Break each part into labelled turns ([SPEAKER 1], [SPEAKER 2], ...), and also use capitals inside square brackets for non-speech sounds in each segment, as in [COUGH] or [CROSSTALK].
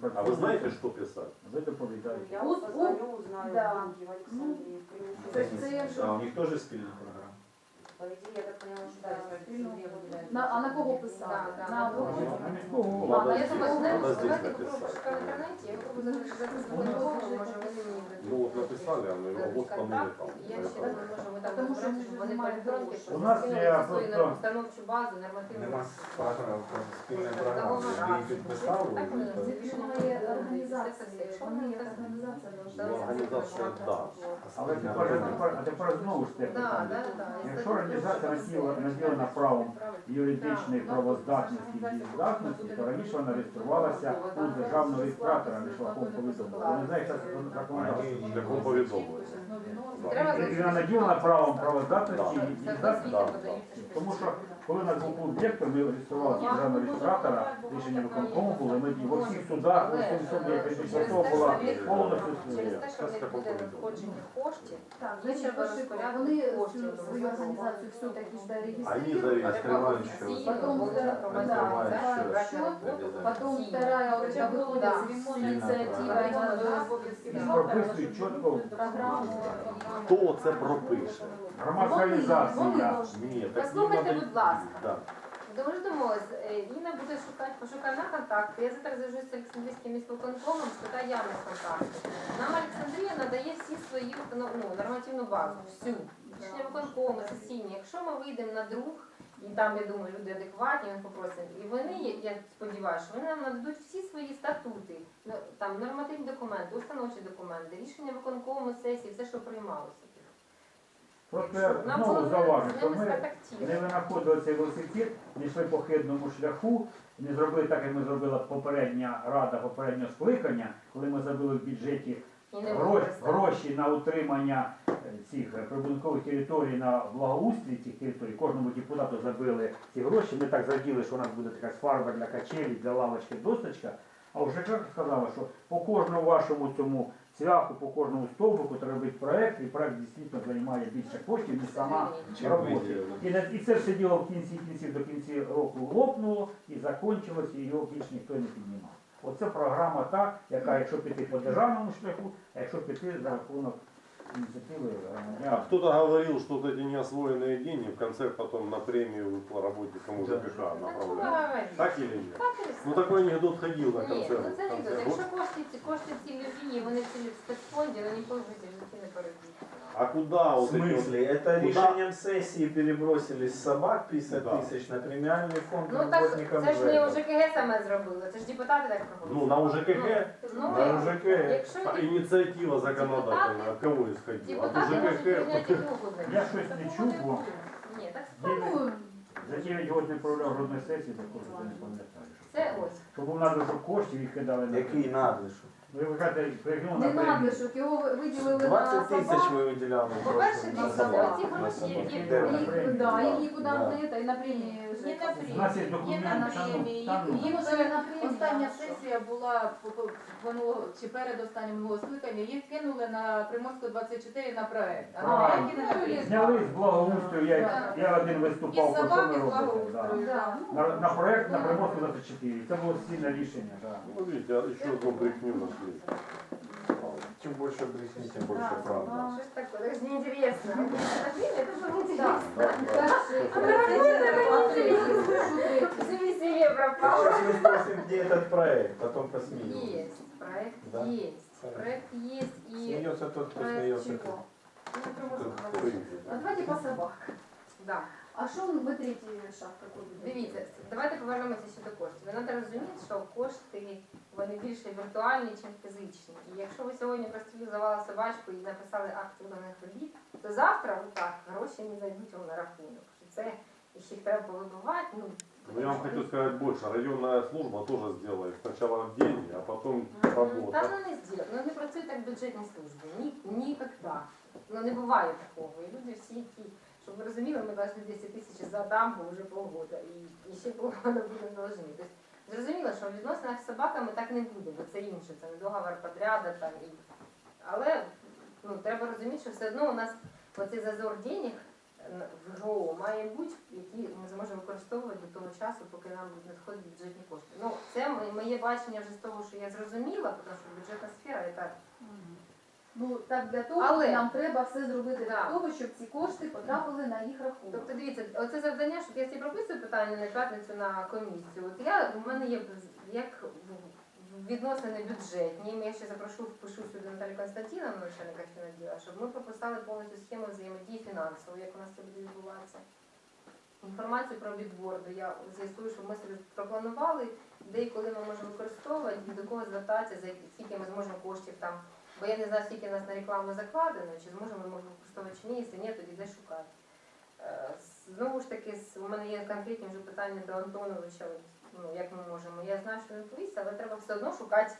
[SPEAKER 1] працює.
[SPEAKER 2] А вы знаете, что писать?
[SPEAKER 1] Ви доповідаєте.
[SPEAKER 3] Я
[SPEAKER 4] Ус-
[SPEAKER 3] позвоню, узнаю
[SPEAKER 4] да.
[SPEAKER 3] деньги в Александрии, принесу.
[SPEAKER 4] Це, це якщо
[SPEAKER 5] А у них теж спільна програма.
[SPEAKER 3] По идее, я так поняла, что да, если Александрия выделяет.
[SPEAKER 4] на, а на кого писати?
[SPEAKER 3] Да, да.
[SPEAKER 4] На обох?
[SPEAKER 1] На міського голову.
[SPEAKER 4] Ладно,
[SPEAKER 2] Надо
[SPEAKER 4] я
[SPEAKER 2] здесь-
[SPEAKER 4] думаю, знаешь,
[SPEAKER 2] надо здесь
[SPEAKER 3] Давайте
[SPEAKER 2] написать.
[SPEAKER 3] попробуем пошукати в интернете, я попробую записати з виконкому, може вони мені дадуть.
[SPEAKER 2] Ну вот написали, а мы его вот
[SPEAKER 3] контакт.
[SPEAKER 2] помыли там.
[SPEAKER 3] Я ще думаю, може ми там
[SPEAKER 4] Тому що
[SPEAKER 3] розберемося, щоб вони по
[SPEAKER 4] немає
[SPEAKER 3] електронці
[SPEAKER 4] грошей.
[SPEAKER 3] щось
[SPEAKER 1] У нас
[SPEAKER 3] скинули
[SPEAKER 1] є
[SPEAKER 3] на свою
[SPEAKER 1] просто-
[SPEAKER 3] установчу базу, нормативну.
[SPEAKER 5] Нема програми, спільної
[SPEAKER 3] Може,
[SPEAKER 5] програми.
[SPEAKER 3] договора.
[SPEAKER 5] Ви їх підписали?
[SPEAKER 3] Так вони
[SPEAKER 5] і-
[SPEAKER 4] Це немає організації. Вони як організація
[SPEAKER 3] Да,
[SPEAKER 2] Ну, організація, да.
[SPEAKER 1] Але тепер, тепер, а тепер знову ж таки
[SPEAKER 3] Да,
[SPEAKER 1] питання.
[SPEAKER 3] да, да.
[SPEAKER 1] Якщо Організація наділа- наділена правом юридичної правоздатності і дієздатності, то раніше вона реєструвалася у державного реєстратора, не шляхом повідомлення. Не знаю, як це законодавство.
[SPEAKER 3] Треба
[SPEAKER 1] І вона наділена правом правоздатності і
[SPEAKER 3] здатності.
[SPEAKER 1] дієздатності. Тому що коли у нас був об'єкт, ми реєстрували державного реєстратора, рішення виконкому були, ми і во всіх судах, во всьому суді, як після того була повністю
[SPEAKER 3] Через те, що в них буде надходження коштів,
[SPEAKER 4] Так,
[SPEAKER 3] Є
[SPEAKER 4] значить,
[SPEAKER 3] ще
[SPEAKER 4] пошли-
[SPEAKER 3] порядок
[SPEAKER 4] вони
[SPEAKER 3] коштів
[SPEAKER 4] цю свою організацію все-таки ж
[SPEAKER 2] Они
[SPEAKER 4] зареєструють.
[SPEAKER 2] зареєстрували
[SPEAKER 3] всі
[SPEAKER 2] що.
[SPEAKER 4] Потом,
[SPEAKER 3] були
[SPEAKER 4] да,
[SPEAKER 3] громадяни,
[SPEAKER 4] да,
[SPEAKER 3] да,
[SPEAKER 4] да,
[SPEAKER 3] брати на
[SPEAKER 4] що?
[SPEAKER 3] роботу.
[SPEAKER 4] Потом
[SPEAKER 3] Всі.
[SPEAKER 4] вторая вот
[SPEAKER 3] Хоча
[SPEAKER 4] эта
[SPEAKER 3] б
[SPEAKER 4] выходит
[SPEAKER 3] да,
[SPEAKER 4] с
[SPEAKER 3] всі.
[SPEAKER 4] инициатива
[SPEAKER 3] Да,
[SPEAKER 4] именно
[SPEAKER 1] І
[SPEAKER 4] до
[SPEAKER 1] прописують чітко
[SPEAKER 4] программу.
[SPEAKER 2] Хто це пропише?
[SPEAKER 1] громадська
[SPEAKER 4] Вони
[SPEAKER 1] організація.
[SPEAKER 4] должны.
[SPEAKER 2] Ні, так
[SPEAKER 3] Послухайте,
[SPEAKER 2] не надо-
[SPEAKER 3] будь ласка.
[SPEAKER 2] Да.
[SPEAKER 3] Тому ж домовились, е, Інна буде шукати, пошукає на контакти. Я завтра зв'яжусь з Олександрійським міськвиконкомом, спитаю явних контактів. Нам Олександрія надає всі свої ну, ну, нормативну базу, всю. Рішення виконкому, сесійні. Якщо ми вийдемо на друг, і там, я думаю, люди адекватні, ми попросимо, і вони, я сподіваюся, що вони нам нададуть всі свої статути, ну, там нормативні документи, установчі документи, рішення виконкому, сесії, все, що приймалося.
[SPEAKER 1] Просто я
[SPEAKER 3] Нам
[SPEAKER 1] знову
[SPEAKER 3] було
[SPEAKER 1] зауважу, що ми не винаходили цей велосипед, не йшли по хибному шляху, не зробили так, як ми зробила попередня рада, попереднього скликання, коли ми забили в бюджеті гроші, гроші на утримання е, цих прибудинкових територій на благоустрій цих територій. Кожному депутату забили ці гроші. Ми так зраділи, що у нас буде така фарба для качелі, для лавочки, досточка. А вже як сказала, що по кожному вашому цьому цвяху, по кожному стовбику треба робити проект, і проект дійсно займає більше коштів, ніж сама робота. І, і це все діло в кінці кінців до кінці року лопнуло і закінчилося, і його більше ніхто не піднімав. Оце програма та, яка, якщо піти по державному шляху, а якщо піти за рахунок ініціативи
[SPEAKER 2] А
[SPEAKER 1] громадян.
[SPEAKER 2] кто-то говорил, что вот эти неосвоенные деньги в конце потом на премию по работникам
[SPEAKER 5] Да.
[SPEAKER 2] УЖКХ
[SPEAKER 3] Так, що ви
[SPEAKER 2] направляют.
[SPEAKER 3] говорите?
[SPEAKER 2] Так или нет?
[SPEAKER 3] Так, і все.
[SPEAKER 2] Ну такой анекдот ходил на
[SPEAKER 3] Ні,
[SPEAKER 2] конце.
[SPEAKER 3] ну це
[SPEAKER 2] в
[SPEAKER 3] не
[SPEAKER 2] конце
[SPEAKER 3] так.
[SPEAKER 2] года.
[SPEAKER 3] Якщо кошти, ці кошти ці любі, вони ці в спецфонді, вони ніколи
[SPEAKER 2] А куда
[SPEAKER 5] В
[SPEAKER 2] вот эти вот...
[SPEAKER 5] смысле? Это
[SPEAKER 2] Куда?
[SPEAKER 5] решением сессии перебросили с собак 50
[SPEAKER 2] Да.
[SPEAKER 5] тысяч на премиальный фонд
[SPEAKER 3] Ну так
[SPEAKER 5] работникам
[SPEAKER 3] це ж не
[SPEAKER 5] ЖЭКа.
[SPEAKER 3] ОЖКГ саме зробило, це ж депутати так
[SPEAKER 2] Ну,
[SPEAKER 3] проголосували.
[SPEAKER 2] на УЖКХ
[SPEAKER 3] Ну,
[SPEAKER 5] На УЖКГ.
[SPEAKER 3] Якщо
[SPEAKER 2] а инициатива законодательная от кого исходила? От
[SPEAKER 3] депутати можуть
[SPEAKER 2] УЖКХ?
[SPEAKER 3] прийняти угодно.
[SPEAKER 1] Я щось не чув, бо
[SPEAKER 3] Ні, так
[SPEAKER 1] дев'ять- за 9 років не провели жодної сесії, такого я не пам'ятаю.
[SPEAKER 3] це ось.
[SPEAKER 1] Щоб був надо, щоб коштів їх кидали на
[SPEAKER 5] Який надлишок?
[SPEAKER 1] Ви ви кажете, пригнув на
[SPEAKER 4] Не
[SPEAKER 1] премію.
[SPEAKER 4] надлишок, його ви- виділили на
[SPEAKER 5] 20 тисяч
[SPEAKER 4] собак.
[SPEAKER 5] ми виділяли. в
[SPEAKER 3] По-перше,
[SPEAKER 5] прошлому
[SPEAKER 3] дивіться,
[SPEAKER 5] на собак.
[SPEAKER 3] оці
[SPEAKER 5] На
[SPEAKER 3] гроші,
[SPEAKER 5] собак.
[SPEAKER 3] які
[SPEAKER 5] Де
[SPEAKER 4] І,
[SPEAKER 5] вони?
[SPEAKER 1] премію.
[SPEAKER 4] да, і нікуди
[SPEAKER 5] Да.
[SPEAKER 4] не це, і на премії
[SPEAKER 6] Є на
[SPEAKER 1] У нас є
[SPEAKER 6] на
[SPEAKER 1] там,
[SPEAKER 6] премії,
[SPEAKER 1] там, ну,
[SPEAKER 6] їм
[SPEAKER 4] вже
[SPEAKER 6] Остання сесія була по- по- минулого чи перед останнім минулого скликання. Їх кинули на Приморську 24 на проект. А
[SPEAKER 1] А,
[SPEAKER 6] на не на
[SPEAKER 1] Зняли з благоустрою, я, я один
[SPEAKER 6] І
[SPEAKER 1] виступав, про що
[SPEAKER 6] собак,
[SPEAKER 1] ми
[SPEAKER 6] і
[SPEAKER 1] робимо. Да.
[SPEAKER 6] благоустрою.
[SPEAKER 4] Да.
[SPEAKER 1] На, на проект на Приморську 24. Це було сильне рішення. Да.
[SPEAKER 2] Ну, видите, а еще одну брехню нашли.
[SPEAKER 5] Чим більше брехні, тим більше
[SPEAKER 4] Да,
[SPEAKER 5] правда.
[SPEAKER 4] да.
[SPEAKER 3] Що ж таке? Це ж неінтересно. [LAUGHS] Це ж
[SPEAKER 4] Так,
[SPEAKER 3] неінтересно.
[SPEAKER 4] дальше.
[SPEAKER 3] А Все веселье пропало.
[SPEAKER 5] Сейчас мы спросим, где этот проект, потом посмеемся.
[SPEAKER 3] Есть, проект
[SPEAKER 5] Да?
[SPEAKER 3] есть. Проект есть и
[SPEAKER 5] Смеется тот, кто
[SPEAKER 3] проект
[SPEAKER 5] смеется.
[SPEAKER 3] чего? Ну, например,
[SPEAKER 2] Кто прыгает.
[SPEAKER 4] А давайте по собак.
[SPEAKER 3] Да.
[SPEAKER 4] А що ви третій шаг такий буде?
[SPEAKER 3] Дивіться, давайте повернемося ще до коштів. Ви треба розуміти, що кошти вони більше віртуальні, ніж фізичні. І якщо ви сьогодні простилізували собачку і написали акт виконаних робіт, то завтра ну, так, гроші не зайдуть вам на рахунок. Що це ще треба повибивати. Ну,
[SPEAKER 2] Ну, я вам хочу сказать больше. Районная служба тоже сделает сначала деньги, а потом
[SPEAKER 3] Та
[SPEAKER 2] работа.
[SPEAKER 3] ну не зділять. Ну не працюють так бюджетні служби. Ні, ніколи. Ну не буває такого. І люди всі ті, щоб ви розуміли, ми дали 10 тисяч за дамбу вже полгода. І, і ще полгода будемо должні. Тобто, зрозуміло, що в відносинах з собаками так не буде, бо це інше, це не договор подряда там. І... Але ну, треба розуміти, що все одно у нас оцей зазор денег в ГО має бути, які ми зможемо використовувати до того часу, поки нам надходити бюджетні кошти. Ну, це моє- бачення вже з того, що я зрозуміла, тому що бюджетна сфера яка
[SPEAKER 4] Ну так для того
[SPEAKER 3] Але-
[SPEAKER 4] нам треба все зробити
[SPEAKER 3] Да.
[SPEAKER 4] для того, щоб ці кошти потрапили на їх рахунок.
[SPEAKER 3] Тобто дивіться, оце завдання, щоб я всі прописую питання на п'ятницю на комісію. От я у мене є як в- відносини бюджетні. Я ще запрошу, впишу сюди Наталію Константіновну, начальника фіноділа, щоб ми прописали повністю схему взаємодії фінансової, як у нас це буде відбуватися. Інформацію про відборду. Я з'ясую, що ми собі пропланували, де і коли ми можемо використовувати, і до кого звертатися, за які- скільки ми зможемо коштів там. Бо я не знаю, скільки нас на рекламу закладено, чи зможемо ми використовувати чи ні, якщо ні, тоді де шукати. Е, Знову ж таки, у мене є конкретні вже питання до Антоновича, ну, як ми можемо. Я знаю, що він відповість, але треба все одно шукати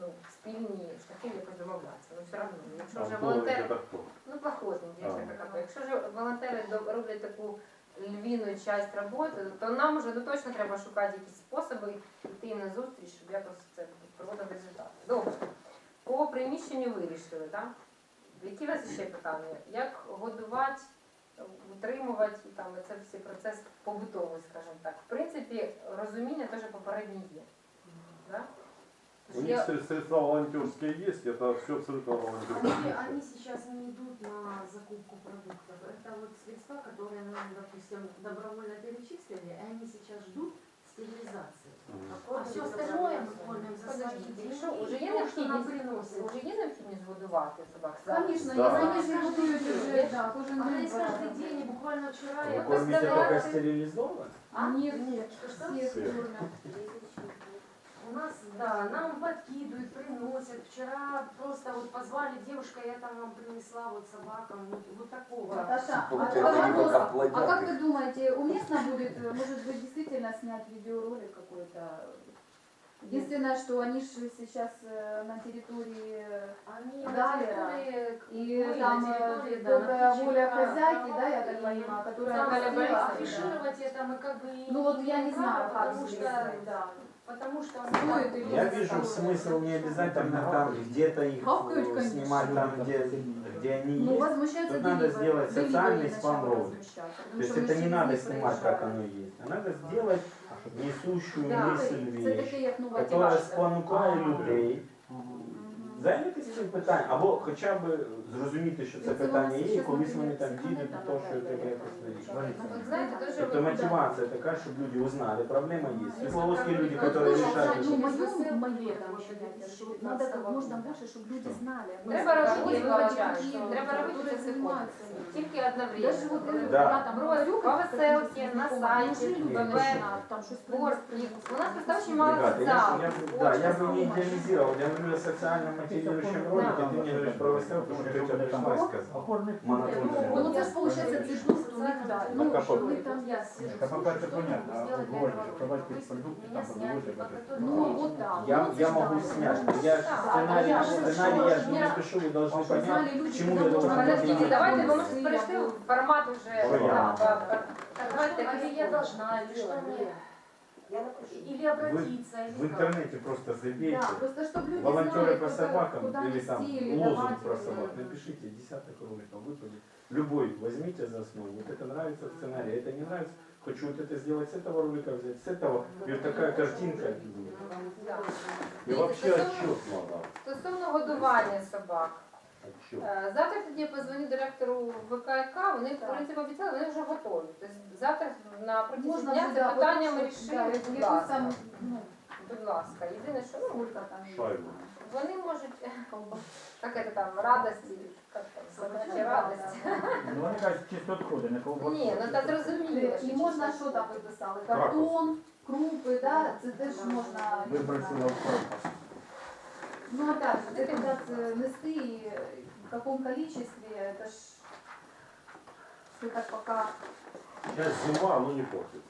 [SPEAKER 3] ну, спільні шляхи якось домовлятися. Ну, все одно, якщо вже волонтери, ну, плохотний
[SPEAKER 2] А.
[SPEAKER 3] директор якщо вже волонтери роблять таку львіну часть роботи, то нам вже ну, точно треба шукати якісь способи йти на зустріч, щоб якось це проводити результати. Добре. По приміщенню вирішили, так? Які у вас ще питання? Як годувати, утримувати і там це всі процес побутовий, скажімо так. В принципі, розуміння теж попереднє є. Да?
[SPEAKER 2] У
[SPEAKER 3] Тож
[SPEAKER 2] них
[SPEAKER 3] я-
[SPEAKER 2] средства средства волонтерские есть, это все абсолютно
[SPEAKER 7] Они,
[SPEAKER 2] волонтерские.
[SPEAKER 7] они сейчас не идут на закупку продуктов. Это вот средства, которые мы, допустим, добровольно перечислили, и они сейчас ждут стерилизации. А все остальное мы кормим за свои
[SPEAKER 3] Подождіть, якщо
[SPEAKER 7] деньги,
[SPEAKER 3] вже
[SPEAKER 7] и
[SPEAKER 3] є
[SPEAKER 7] то, что нам
[SPEAKER 3] необхідність,
[SPEAKER 7] приносит.
[SPEAKER 3] вже є необхідність годувати собак зараз?
[SPEAKER 4] Звісно,
[SPEAKER 2] Да.
[SPEAKER 4] я вони ж готують вже да, кожен
[SPEAKER 7] Она
[SPEAKER 4] день.
[SPEAKER 7] есть каждый день, и буквально вчера
[SPEAKER 5] Вы
[SPEAKER 7] я
[SPEAKER 5] кормите
[SPEAKER 3] представляете?
[SPEAKER 5] только стерилизованно?
[SPEAKER 4] А? Ні,
[SPEAKER 7] Нет, что ж там?
[SPEAKER 4] всіх
[SPEAKER 2] Всіх.
[SPEAKER 4] кормять.
[SPEAKER 7] У нас, да, нам подкидывают, приносят. Вчера просто вот позвали, девушка, я там вам принесла вот собакам, вот, вот такого.
[SPEAKER 4] Наташа, а, вопрос.
[SPEAKER 5] как плодят
[SPEAKER 4] а как вы думаете, уместно будет, э, может быть, действительно снять видеоролик какой-то? Единственное, что они же сейчас э, на территории э,
[SPEAKER 7] Они на территории,
[SPEAKER 4] и там
[SPEAKER 7] на территории, да,
[SPEAKER 4] добрая
[SPEAKER 7] на
[SPEAKER 4] воля хозяйки, да, я так понимаю, которая
[SPEAKER 3] Там
[SPEAKER 7] афишировать это мы как бы
[SPEAKER 4] Ну вот я не знаю, как
[SPEAKER 7] потому
[SPEAKER 4] здесь,
[SPEAKER 7] что,
[SPEAKER 4] да.
[SPEAKER 7] Потому что
[SPEAKER 4] Стоит или
[SPEAKER 5] Я вижу смысл не обязательно там где-то их
[SPEAKER 4] конечно.
[SPEAKER 5] снимать там, где, где они
[SPEAKER 4] Ну,
[SPEAKER 5] есть. Тут надо сделать социальный
[SPEAKER 4] возмущаться, потому
[SPEAKER 5] То есть это не надо снимать, как оно есть, а надо сделать несущую
[SPEAKER 3] Да,
[SPEAKER 5] мысль вещь,
[SPEAKER 4] нова
[SPEAKER 5] которая спонукає
[SPEAKER 1] А.
[SPEAKER 5] людей зайнятися цим питанням, або хоча б зрозуміти, що це
[SPEAKER 4] Це
[SPEAKER 5] питання
[SPEAKER 4] вони
[SPEAKER 5] є, і
[SPEAKER 4] зараз,
[SPEAKER 5] колись вони
[SPEAKER 4] наприклад,
[SPEAKER 5] там
[SPEAKER 4] психометр
[SPEAKER 5] дійдуть до того, що
[SPEAKER 4] наприклад,
[SPEAKER 5] треба якось вирішити.
[SPEAKER 3] От знаєте, дуже
[SPEAKER 5] Тобто
[SPEAKER 3] ви-
[SPEAKER 5] мотивация такая, чтобы люди узнали, проблема есть. Светловодские люди,
[SPEAKER 7] Ну,
[SPEAKER 5] которые
[SPEAKER 7] слушай,
[SPEAKER 5] решают...
[SPEAKER 7] ну,
[SPEAKER 4] Ну,
[SPEAKER 7] Через
[SPEAKER 4] мое,
[SPEAKER 7] ссылку
[SPEAKER 4] мое
[SPEAKER 7] там
[SPEAKER 4] там
[SPEAKER 7] еще
[SPEAKER 4] понятие, что
[SPEAKER 7] 2019
[SPEAKER 4] надо как можно
[SPEAKER 7] года.
[SPEAKER 4] больше, чтобы люди знали.
[SPEAKER 3] Треба робити,
[SPEAKER 4] Которые
[SPEAKER 3] вибачаю,
[SPEAKER 4] другие,
[SPEAKER 3] треба робити
[SPEAKER 4] которые
[SPEAKER 3] це все
[SPEAKER 4] занимаются.
[SPEAKER 3] комплексно. Тільки одновременно.
[SPEAKER 4] Даже вот говорю,
[SPEAKER 5] Да.
[SPEAKER 4] я там
[SPEAKER 3] Просто
[SPEAKER 4] говорю,
[SPEAKER 3] по веселке, на сайті,
[SPEAKER 4] ББ,
[SPEAKER 3] ББ,
[SPEAKER 4] там что
[SPEAKER 3] Спорт. У нас просто очень мало
[SPEAKER 5] Ребята, я,
[SPEAKER 3] социалки.
[SPEAKER 5] я, бы- да, я бы не идеализировал, я говорю о социально Мотивирующем ролике, ты мне говоришь про веселку, потому что и сказала.
[SPEAKER 1] Опорний
[SPEAKER 5] Монотонный.
[SPEAKER 4] Ну, вот это получается цветут, у них, да, ну, вы там,
[SPEAKER 7] Я сижу,
[SPEAKER 1] это понятно,
[SPEAKER 7] могу
[SPEAKER 1] а что продавать
[SPEAKER 7] ролика?
[SPEAKER 1] продукты там
[SPEAKER 7] сняли,
[SPEAKER 1] продавать,
[SPEAKER 7] по
[SPEAKER 1] это-
[SPEAKER 7] которой
[SPEAKER 4] ну, вот да.
[SPEAKER 5] Я,
[SPEAKER 4] ну,
[SPEAKER 5] я могу снять, я сценарий,
[SPEAKER 4] я
[SPEAKER 5] сценарий, я же не
[SPEAKER 4] я-
[SPEAKER 5] пишу, вы должны понять, к чему я должен
[SPEAKER 3] Подождите, давайте ми
[SPEAKER 4] Ну,
[SPEAKER 3] може перейшли в формат уже. Да,
[SPEAKER 5] я-
[SPEAKER 3] да, Давайте
[SPEAKER 7] я должна, или что Или обратиться, или
[SPEAKER 5] В интернете просто забейте.
[SPEAKER 4] Да, просто чтобы люди
[SPEAKER 5] Волонтеры
[SPEAKER 4] знали,
[SPEAKER 5] по собакам
[SPEAKER 4] куда
[SPEAKER 5] или там
[SPEAKER 4] или
[SPEAKER 5] лозунг про собак, напишите десяток роликов, выпадет. Любой возьмите за основу. Вот это нравится в сценарии, это не нравится. Хочу вот это сделать с этого ролика взять, с этого. И вот такая картинка. будет.
[SPEAKER 3] Да.
[SPEAKER 2] И вообще отчет надо.
[SPEAKER 3] Стосовно годування собак.
[SPEAKER 2] Отчет.
[SPEAKER 3] Е, Завтра тоді я позвоню директору ВКК, вони в принципі обіцяли, вони вже готові. Тобто завтра на протязі дня це питання
[SPEAKER 4] вот
[SPEAKER 3] ми
[SPEAKER 4] да,
[SPEAKER 3] рішили, будь
[SPEAKER 4] якусь
[SPEAKER 3] ласка.
[SPEAKER 4] там, ну,
[SPEAKER 3] Будь ласка. Єдине, що ну,
[SPEAKER 4] сколько там.
[SPEAKER 2] Шайбу.
[SPEAKER 3] вони можуть, як це там, радості, як там, собачі радості.
[SPEAKER 1] Ну, вони кажуть, чисто відходи, не колбасу.
[SPEAKER 3] Ні, ну та зрозуміло. що
[SPEAKER 4] І можна що там ви писали? Картон, крупи, да? це теж можна.
[SPEAKER 1] Вибросила в корпус.
[SPEAKER 4] Ну опять же, це це нести і в каком количестве, это ж все так пока.
[SPEAKER 2] Сейчас зима, ну не портит.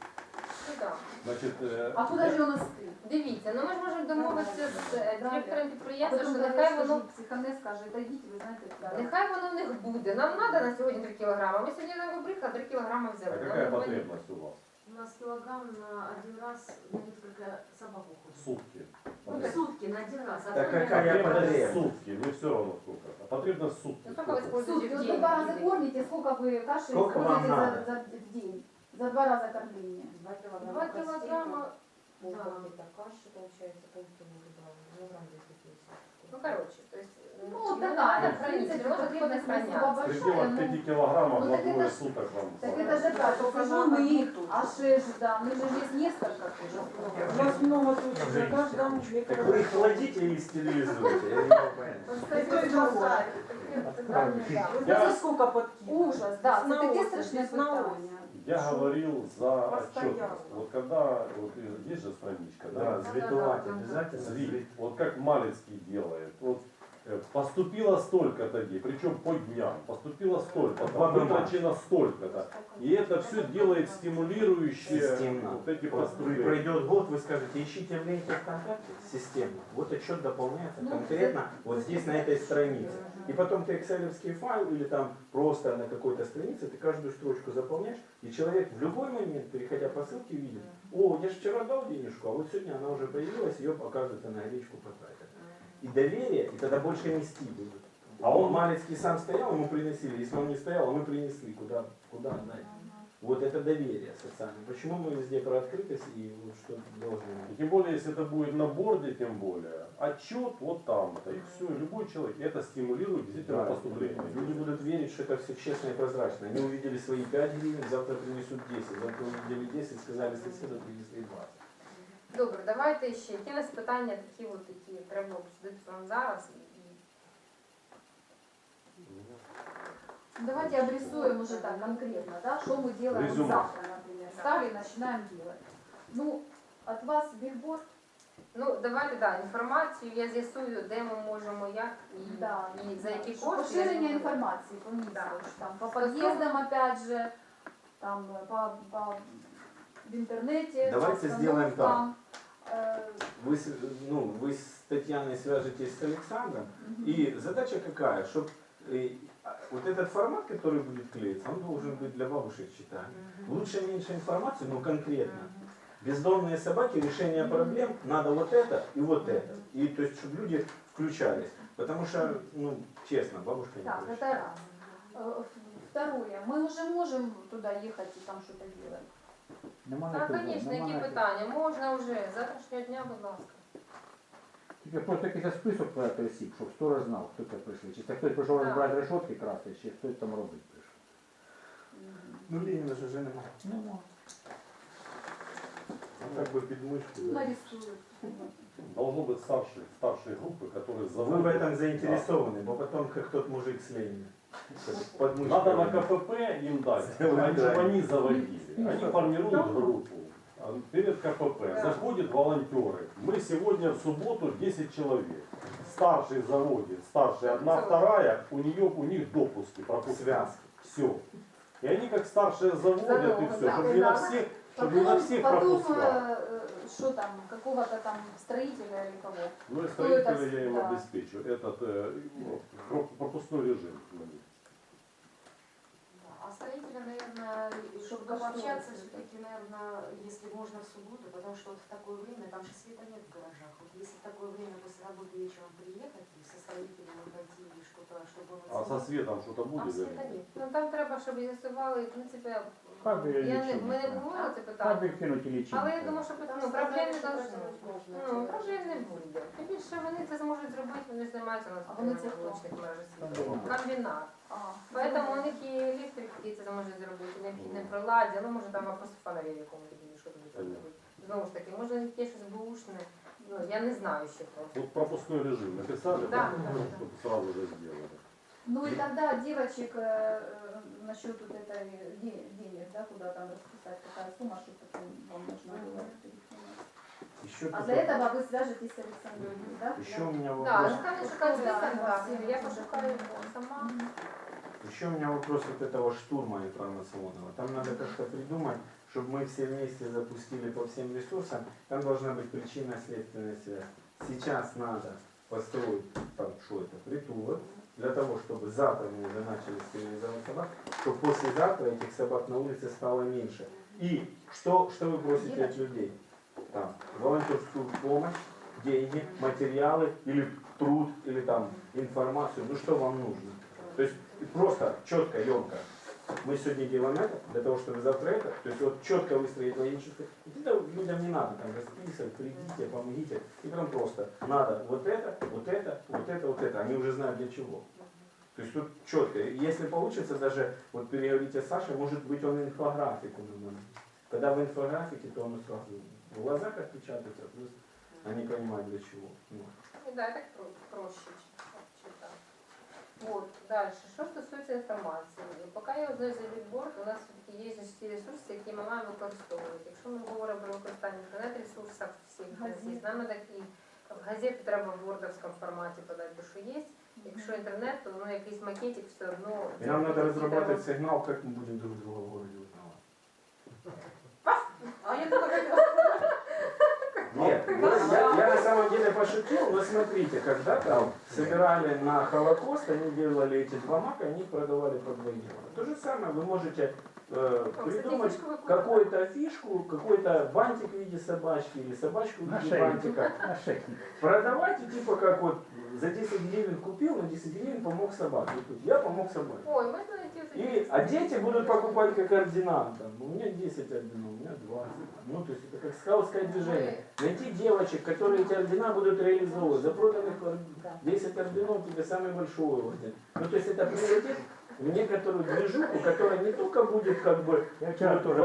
[SPEAKER 3] Ну.
[SPEAKER 2] Значит, э,
[SPEAKER 4] А куда же воно нести?
[SPEAKER 3] Дивіться, ну ми ж можемо домовитися з е, директором підприємства, що нехай воно
[SPEAKER 4] психонез каже, та йдіть, ви знаєте, куди.
[SPEAKER 3] Нехай воно в них буде. Нам треба на сьогодні 3 кілограми. Ми сьогодні на вибрика 3 кілограми
[SPEAKER 2] а
[SPEAKER 3] взяли.
[SPEAKER 2] какая
[SPEAKER 3] Нам не
[SPEAKER 2] потребность у вас?
[SPEAKER 7] У нас килограмм на один раз на несколько собак уходит.
[SPEAKER 2] сутки.
[SPEAKER 7] Ну, сутки на один раз. А
[SPEAKER 5] Так
[SPEAKER 7] то на-
[SPEAKER 5] какая
[SPEAKER 2] Потребность в
[SPEAKER 5] потребность?
[SPEAKER 2] сутки, не все равно сколько там. Потребность сутки.
[SPEAKER 3] Ну, сколько вы
[SPEAKER 4] В
[SPEAKER 3] используете
[SPEAKER 4] сутки.
[SPEAKER 3] в
[SPEAKER 4] Вот вы
[SPEAKER 3] день?
[SPEAKER 4] два раза кормите, сколько вы каши
[SPEAKER 5] Сколько вам
[SPEAKER 4] используете
[SPEAKER 5] надо?
[SPEAKER 4] за, за, в день? За два раза кормления.
[SPEAKER 7] Два килограмма.
[SPEAKER 3] Два килограмма,
[SPEAKER 7] Пол
[SPEAKER 3] да.
[SPEAKER 7] пакета каши, получается, полкилограмма. Килограмм 250.
[SPEAKER 3] ну короче, то есть...
[SPEAKER 4] Ну,
[SPEAKER 3] ну,
[SPEAKER 4] такая,
[SPEAKER 3] надо
[SPEAKER 4] в принципе,
[SPEAKER 3] может
[SPEAKER 4] потребность не
[SPEAKER 3] хранять.
[SPEAKER 4] особо
[SPEAKER 2] В пределах
[SPEAKER 4] но...
[SPEAKER 2] 5 килограммов
[SPEAKER 4] Ну,
[SPEAKER 2] на
[SPEAKER 4] так
[SPEAKER 2] двое
[SPEAKER 4] это
[SPEAKER 2] суток вам.
[SPEAKER 4] Так
[SPEAKER 2] хватит.
[SPEAKER 4] это же так, покажу мы, а шесть, да, мы же есть несколько тоже.
[SPEAKER 8] У вас много тут, на каждом две
[SPEAKER 5] Так вы их холодите или стерилизуете? Я не могу понять.
[SPEAKER 4] Вот,
[SPEAKER 8] И
[SPEAKER 4] кстати,
[SPEAKER 8] то, и другое.
[SPEAKER 3] Да,
[SPEAKER 8] Вы
[SPEAKER 2] Я-
[SPEAKER 8] знаете, сколько подкидываете?
[SPEAKER 4] Ужас, да,
[SPEAKER 8] На
[SPEAKER 4] це таке
[SPEAKER 2] Я говорил за отчетность. Вот когда, вот есть же страничка,
[SPEAKER 5] Да,
[SPEAKER 2] да?
[SPEAKER 5] звитовать обязательно.
[SPEAKER 2] Звит. Вот как Малецкий делает. Вот поступило столько-то дней, причем по дням, поступило столько-то, вытрачено столько-то. И это все делает стимулирующее
[SPEAKER 5] Системно.
[SPEAKER 2] вот эти поступления.
[SPEAKER 5] пройдет год, вы скажете, ищите в ленте ВКонтакте системно. Вот отчет дополняется
[SPEAKER 4] Ну,
[SPEAKER 5] конкретно вот здесь, на этой странице. И потом ты экселевский файл или там просто на какой-то странице, ты каждую строчку заполняешь, и человек в любой момент, переходя по ссылке, видит, о, я же вчера дал денежку, а вот сегодня она уже появилась, ее, оказывается, на гречку потратили. И доверие, и тогда больше нести будут. А он Малецкий сам стоял, ему приносили. Если он не стоял, а мы принесли, куда, куда отдать. Вот это доверие социальное. Почему мы везде про открытость и вот что должны быть?
[SPEAKER 2] тем более, если это будет на борде, тем более, отчет вот там-то, и все, любой человек, это стимулирует действительно
[SPEAKER 5] Да,
[SPEAKER 2] поступление.
[SPEAKER 5] Люди будут верить, что это все честно и прозрачно. Они увидели свои 5 гривен, завтра принесут 10. Завтра увидели 10, сказали соседу, принесли 20.
[SPEAKER 3] Добре, давайте ще. Які у нас питання такі, от, які треба обсудити вам зараз? І-
[SPEAKER 4] Давайте обрисуем уже так конкретно, да, что мы делаем вот
[SPEAKER 2] Резюме.
[SPEAKER 4] завтра, например. Стали и начинаем делать. Ну, от вас бигборд,
[SPEAKER 3] Ну, давайте, да, інформацію я з'ясую, де ми можемо, як і,
[SPEAKER 4] да,
[SPEAKER 3] і за які
[SPEAKER 4] что
[SPEAKER 3] кошти. я
[SPEAKER 4] Поширение
[SPEAKER 3] зможу.
[SPEAKER 4] информации по МИСу,
[SPEAKER 3] Да.
[SPEAKER 4] что там по подъездам опять же, там э, по, по в интернете.
[SPEAKER 5] Давайте сделаем
[SPEAKER 4] остановкам. Э,
[SPEAKER 5] Вы, ну, вы с Татьяной свяжетесь с Александром,
[SPEAKER 4] мгм.
[SPEAKER 5] И задача какая? Чтобы вот этот формат, который будет клеиться, он должен быть для бабушек читания. Лучше меньше информации, но конкретно. Бездомные собаки, решение проблем, надо вот это и вот это. И то есть, чтобы люди включались. Потому что, ну, честно, бабушка не
[SPEAKER 4] Так, это раз. Э, Второе, мы уже можем туда ехать и там что-то делать.
[SPEAKER 1] Нема
[SPEAKER 3] Так,
[SPEAKER 1] на
[SPEAKER 3] звісно,
[SPEAKER 1] нема
[SPEAKER 3] які
[SPEAKER 1] на
[SPEAKER 3] питання? Можна вже. з Завтрашнього дня, будь ласка.
[SPEAKER 1] Тільки просто якийсь список подати осіб, щоб сторож знав, хто це прийшли. Чи це хтось прийшов
[SPEAKER 3] Так.
[SPEAKER 1] розбирати решетки красти, чи хтось там робить прийшов.
[SPEAKER 5] Ну, Ленина же уже нема.
[SPEAKER 1] Нема.
[SPEAKER 5] Он как бы подмышку.
[SPEAKER 4] Ну,
[SPEAKER 5] да.
[SPEAKER 4] нарисуют.
[SPEAKER 2] Должно быть старшие, старшие группы, которые
[SPEAKER 5] Вы
[SPEAKER 2] заводят.
[SPEAKER 5] в этом заинтересованы, но потом как тот мужик с Лениным.
[SPEAKER 2] Надо на КПП им дать, [LAUGHS]
[SPEAKER 5] Сделать,
[SPEAKER 2] чтобы они заводили. Они формируют группу. А Перед КПП заходят волонтеры. Мы сегодня в субботу 10 человек. Старший заводит, старшая одна, вторая, у нее у них допуски, пропуски.
[SPEAKER 5] Связки.
[SPEAKER 2] Все. И они как старшие заводят и все, чтобы не на всех, чтобы на всех
[SPEAKER 4] потом
[SPEAKER 2] пропуска.
[SPEAKER 4] э, что там, какого-то там строителя или кого?
[SPEAKER 2] Ну и
[SPEAKER 4] кто это
[SPEAKER 2] строителя я им
[SPEAKER 4] да.
[SPEAKER 2] обеспечу. Этот э, ну, про- пропускной режим на них.
[SPEAKER 7] А строителя, наверное, чтобы
[SPEAKER 4] Чтобы
[SPEAKER 7] пообщаться,
[SPEAKER 4] что-то
[SPEAKER 7] все-таки, наверное, если можно в субботу, потому что вот в такое время, там же света нет в гаражах. Вот если в такое время после работы вечером приехать и со строителем пойти и что-то, чтобы он
[SPEAKER 2] А со
[SPEAKER 7] оценил.
[SPEAKER 2] светом что-то
[SPEAKER 7] Там
[SPEAKER 2] будет?
[SPEAKER 7] света
[SPEAKER 2] или нет?
[SPEAKER 7] нет.
[SPEAKER 3] Ну там треба, щоб з'ясували, в принципі,
[SPEAKER 1] Хай би
[SPEAKER 3] я не,
[SPEAKER 1] лічильник,
[SPEAKER 3] ми не
[SPEAKER 1] да.
[SPEAKER 3] обговорили це
[SPEAKER 1] Хай
[SPEAKER 3] питання.
[SPEAKER 1] би кинуть і лічильник.
[SPEAKER 3] Але я думаю, що
[SPEAKER 7] Там
[SPEAKER 3] ну, проблем не
[SPEAKER 7] сказали,
[SPEAKER 3] должно.
[SPEAKER 7] що можна.
[SPEAKER 3] Ну, проблем не буде. Тим більше вони це зможуть зробити, вони ж займаються у нас
[SPEAKER 4] А вони це хто?
[SPEAKER 3] молочних мереж
[SPEAKER 1] Комбінат.
[SPEAKER 3] Комбінат.
[SPEAKER 4] А,
[SPEAKER 3] Поэтому у них і електрик, який це зможуть зробити, необхідне приладдя, ну може там просто фонарі в якомусь тоді що тобі треба робити. Знову ж таки, може є щось бушне, ну я не знаю ще просто.
[SPEAKER 2] Вот пропускной режим написали,
[SPEAKER 3] Да,
[SPEAKER 2] да,
[SPEAKER 3] да, да.
[SPEAKER 2] чтобы сразу же сделали.
[SPEAKER 4] Ну и тогда девочек э, э, насчет вот этой де- денег, да, куда там расписать, какая сумма, чтобы потом вам нужно было перекинуть.
[SPEAKER 5] Еще,
[SPEAKER 4] А для этого вы свяжетесь с Александром, да?
[SPEAKER 5] еще у меня вопрос.
[SPEAKER 3] ну
[SPEAKER 4] Да,
[SPEAKER 3] контакти,
[SPEAKER 4] да,
[SPEAKER 3] я
[SPEAKER 4] да.
[SPEAKER 3] пошукаю його сама.
[SPEAKER 5] Еще у меня вопрос вот этого штурма информационного. Там надо как-то придумать, чтобы мы все вместе запустили по всем ресурсам. Там должна быть причинно-следственная связь. Сейчас надо построить там что это, притулок, для того, чтобы завтра мы уже начали стерилизовать собак, чтобы послезавтра этих собак на улице стало меньше. И что, что вы просите от людей? Там, волонтерскую помощь, деньги, материалы или труд, или там информацию, ну что вам нужно. То есть просто четко, емко. Мы сегодня делаем это, для того, чтобы завтра это. То есть вот четко выстроить логическое. И тогда людям не надо там расписывать, придите, помогите. И прям просто надо вот это, вот это, вот это, вот это. Они уже знают для чего. То есть тут четко. Если получится даже, вот переговорите с Сашей, может быть он инфографику нам Когда в инфографике, то он сразу в глазах отпечатается, плюс они понимают для чего. Ну.
[SPEAKER 3] Ну Да, так про- проще читати. Вот, дальше. Що стосується інформації, поки я узнаю за бікборд, у нас все-таки є ж ті ресурси, які ми маємо використовувати. Якщо ми говоримо про використання інтернет-ресурсів всіх, у нас є, нам такі в газеті треба в вордовському форматі подати, то що є. Якщо інтернет, то ну, якийсь макетик все одно.
[SPEAKER 5] И нам надо
[SPEAKER 3] Які
[SPEAKER 5] разрабатывать сигнал, как мы будем друг друга в Деле пошутил, но смотрите, когда там собирали на Холокост, они делали эти два мака, они продавали по 2 евро. То же самое вы можете э, придумать какую-то фишку, какой-то бантик в виде собачки или собачку в виде бантика. Продавать и типа как вот за 10 гривен купил, на 10 гривен помог собаке. Я помог собаке.
[SPEAKER 3] Ой, оце
[SPEAKER 5] И, а дети будут покупать как ординант. Там, у меня 10 орденов, у меня 20. Ну, то есть это как скаутское движение. Найти девочек, которые эти ордена будут реализовывать. За проданных ор- 10 орденов тебе самый большой орден. Ну, то есть это приоритет в некоторую движуху, которая не только будет как бы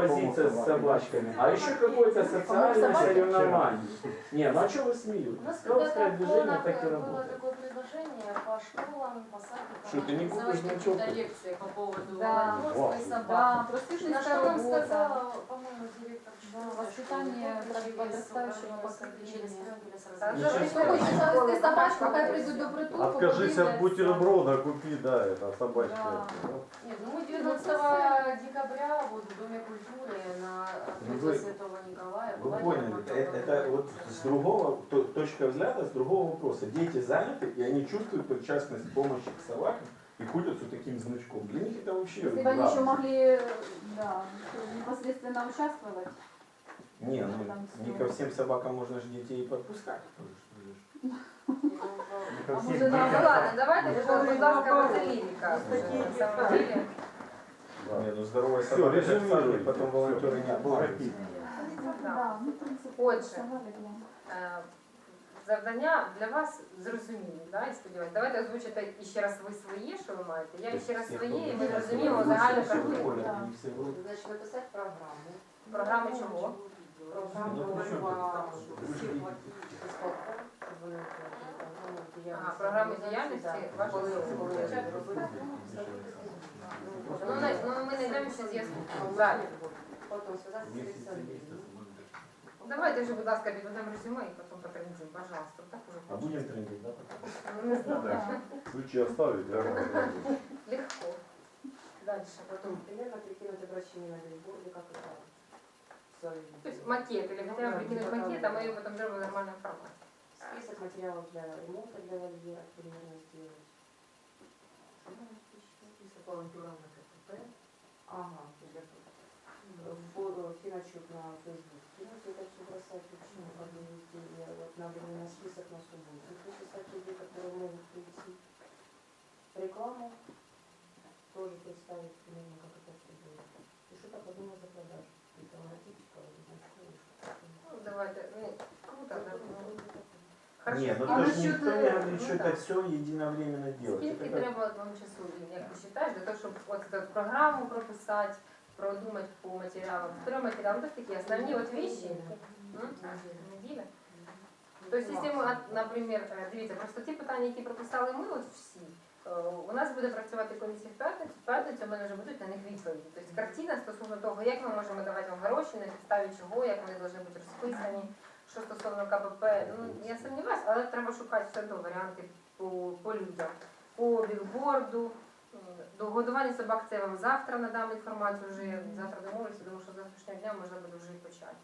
[SPEAKER 5] возиться с собачками, а еще какое-то социальное соревнование. Не, ну а что вы смеетесь? Скаутское движение так и работает.
[SPEAKER 7] Такое предложение по школам, по садикам.
[SPEAKER 5] Что, ты не купишь
[SPEAKER 6] какие-то лекции по поводу
[SPEAKER 4] Да.
[SPEAKER 6] волонтерства и собак.
[SPEAKER 4] Да, просвещенская
[SPEAKER 7] На что нам сказала, по-моему, директор
[SPEAKER 4] Да, воспитание подрастающего поколения. Если хочешь завести собачку, хай придут до притулку.
[SPEAKER 2] Откажись от бутерброда, купи, да, это собачка.
[SPEAKER 4] Да.
[SPEAKER 7] Нет, ну мы 19 декабря вот в Доме культуры на
[SPEAKER 5] Ну, вы-
[SPEAKER 7] Святого Николая
[SPEAKER 5] Вы поняли, э- это
[SPEAKER 7] поводу
[SPEAKER 5] вот с другого, то- точка взгляда, с другого вопроса. Дети заняты, и они чувствуют причастность помощи к собакам и ходят с вот таким значком. Для них это вообще
[SPEAKER 4] Если бы они
[SPEAKER 5] радость.
[SPEAKER 4] еще могли да, непосредственно участвовать.
[SPEAKER 5] Не, ну
[SPEAKER 4] Там
[SPEAKER 5] не
[SPEAKER 4] всё.
[SPEAKER 5] ко всем собакам можно же детей подпускать.
[SPEAKER 1] Ко [LAUGHS]
[SPEAKER 4] А
[SPEAKER 1] всім
[SPEAKER 4] може,
[SPEAKER 3] Ну
[SPEAKER 1] дітям.
[SPEAKER 3] ладно, давайте,
[SPEAKER 8] Я
[SPEAKER 3] будь
[SPEAKER 8] говорю,
[SPEAKER 3] ласка,
[SPEAKER 8] наоборот.
[SPEAKER 3] це лірика.
[SPEAKER 8] Такі
[SPEAKER 3] На самом деле.
[SPEAKER 5] Не, ну здоровая
[SPEAKER 2] Всё,
[SPEAKER 5] собака,
[SPEAKER 2] резюмируй.
[SPEAKER 5] как потом волонтеры не обманывают.
[SPEAKER 4] Да, ну, в принципе,
[SPEAKER 3] Отже. завдання для вас зрозуміло, да, і сподіваюся. Давайте озвучите іще раз ви свої, що ви маєте. Я ще раз свої, і ми зрозуміємо загальну картину.
[SPEAKER 7] Значить, написати програму.
[SPEAKER 3] Програму чого? Програму діяльності
[SPEAKER 7] вашого
[SPEAKER 3] ну, ну, ну, ми не знаємо, що
[SPEAKER 7] зв'язку. Потім зв'язати з
[SPEAKER 3] Давайте вже, будь ласка, підведемо резюме і потім потрендимо, пожалуйста. Так уже
[SPEAKER 5] А будем трендить, да? потом?
[SPEAKER 3] Ну, не знаю.
[SPEAKER 4] Да.
[SPEAKER 2] Ключи оставить, да?
[SPEAKER 3] Легко. Дальше.
[SPEAKER 7] Потом примерно прикинуть обращение на бильборде, как это свои-
[SPEAKER 3] То есть макет, или хотя бы прикинуть макет, а мы ее потом сделаем в нормальном формате.
[SPEAKER 7] Список материалов для ремонта для вольера примерно сделать.
[SPEAKER 6] Список волонтеров на КПП.
[SPEAKER 7] Ага, для в финочет на Facebook. Кинуть это все бросать вообще как бы везде. Я Вот надо на список на субботу. Выписать людей, которые могут прийти. Рекламу тоже представить примерно, как это все будет. И что-то подумать за продажу. Это логотипчика, вот, значков, что-то.
[SPEAKER 3] Ну, давайте, ну, круто, да. ну. Хорошо.
[SPEAKER 5] Не, ну
[SPEAKER 4] А
[SPEAKER 5] то
[SPEAKER 4] насчет,
[SPEAKER 5] есть никто не
[SPEAKER 4] э,
[SPEAKER 5] говорит,
[SPEAKER 3] ну
[SPEAKER 5] что
[SPEAKER 3] да.
[SPEAKER 5] это все единовременно делать.
[SPEAKER 3] Скільки
[SPEAKER 5] Это как-
[SPEAKER 3] треба вам часу, Лін, як ти вважаєш, для того, щоб от цю програму прописати, продумати по матеріалам, три матеріали, ну, такі основні от вещи. М? Неділя. Тобто, якщо ми, наприклад, дивіться, просто ті питання, які прописали ми, от всі, е, у нас буде працювати комісія в п'ятницю, в п'ятницю в мене вже будуть на них відповіді. Тобто картина стосовно того, як ми можемо давати вам гроші, на підставі чого, як вони повинні бути розписані, що стосовно КПП. Ну, я сумніваюся, але треба шукати все одно варіанти по, по людям, по білборду. До годування собак це я вам завтра надам інформацію, вже завтра домовлюся, тому що з завтрашнього дня можна буде вже і почати.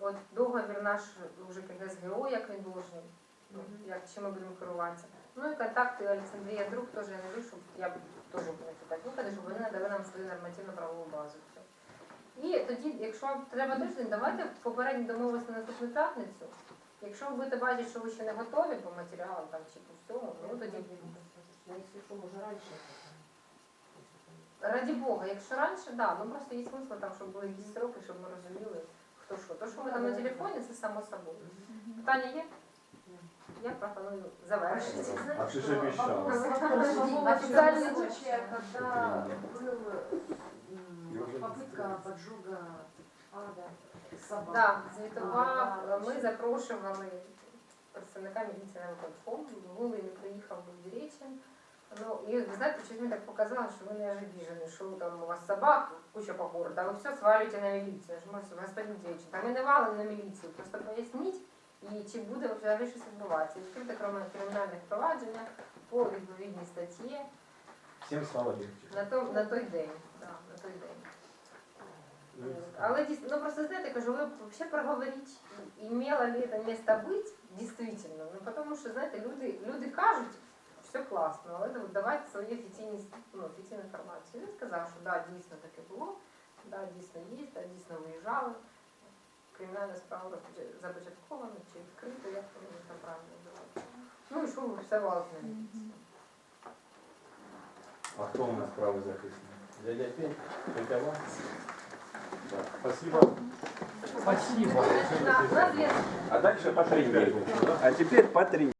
[SPEAKER 3] От договір наш вже КГСГО, як він должен, ну, як, чим ми будемо керуватися. Ну і контакти Олександрія Друг теж я не щоб я теж буду так викладати, щоб вони надали нам свою нормативну правову базу. І тоді, якщо вам треба тиждень, давайте попередньо домовимося на наступну п'ятницю. Якщо ви будете бачити, що ви ще не готові по матеріалам там, чи по всьому, ну тоді
[SPEAKER 7] Ну, если что, уже раньше.
[SPEAKER 3] раді Бога, якщо раніше, да, ну просто є смисл там, щоб були якісь сроки, щоб ми розуміли, хто що. То, що ми там на телефоні, це само собою. Питання є? Я пропоную завершити.
[SPEAKER 2] А ты же обещал.
[SPEAKER 3] Официальный
[SPEAKER 7] случай, когда был попытка поджога ада собак.
[SPEAKER 3] Да, звітував, ми запрошували представника міліції на виконком, Гулин приїхав був Діречен. Ну, і ви знаєте, щось мені так показало, що ви не обіжені, що там у вас собак, куча по городу, а ви все свалюєте на міліцію. Я ж можу, господин Діречен, там і не валимо на міліцію, просто поясніть, і чи буде взагалі щось відбуватися. Відкрите кримінальне провадження по відповідній статті
[SPEAKER 5] Всем стало легче.
[SPEAKER 3] на, то, на той день. Да, на той день.
[SPEAKER 5] Ну,
[SPEAKER 3] Але дійсно, ну просто знаєте, кажу, ви взагалі проговоріть, имело ли це місце бути, дійсно. Ну, тому що, знаєте, люди, люди кажуть, все класно, але от давайте свої офіційні, ну, офіційну інформацію. Він сказав, що да, дійсно таке було, да, дійсно є, да, дійсно виїжджали. Кримінальна справа розпоч- започаткована чи відкрита, як воно там правильно називається. Ну і що ви все на місці.
[SPEAKER 5] А кто у нас правозахисный? Дядя Пень? Тетя Ваня?
[SPEAKER 2] Да. Спасибо.
[SPEAKER 1] Спасибо.
[SPEAKER 3] На, на зв'язку.
[SPEAKER 5] А дальше по тренировку. А теперь по тренировку.